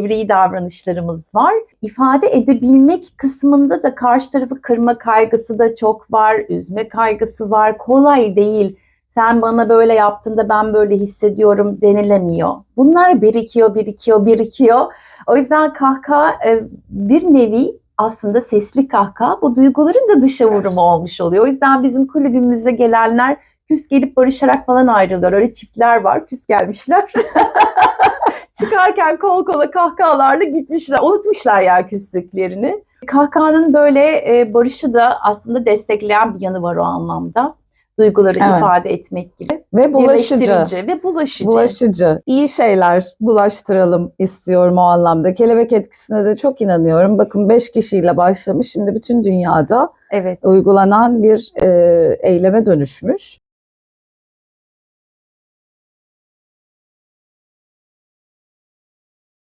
fevri davranışlarımız var. İfade edebilmek kısmında da karşı tarafı kırma kaygısı da çok var, üzme kaygısı var. Kolay değil. Sen bana böyle yaptığında ben böyle hissediyorum denilemiyor. Bunlar birikiyor, birikiyor, birikiyor. O yüzden kahkaha e, bir nevi aslında sesli kahkaha bu duyguların da dışa vurumu olmuş oluyor. O yüzden bizim kulübümüze gelenler küs gelip barışarak falan ayrılıyor. Öyle çiftler var küs gelmişler. Çıkarken kol kola kahkahalarla gitmişler. Unutmuşlar ya küslüklerini. Kahkahanın böyle e, barışı da aslında destekleyen bir yanı var o anlamda. Duyguları Evet. ifade etmek gibi. Ve bulaşıcı. Ve bulaşıcı. Bulaşıcı. İyi şeyler bulaştıralım istiyorum o anlamda. Kelebek etkisine de çok inanıyorum. Bakın 5 kişiyle başlamış. Şimdi bütün dünyada Evet. uygulanan bir e, eyleme dönüşmüş.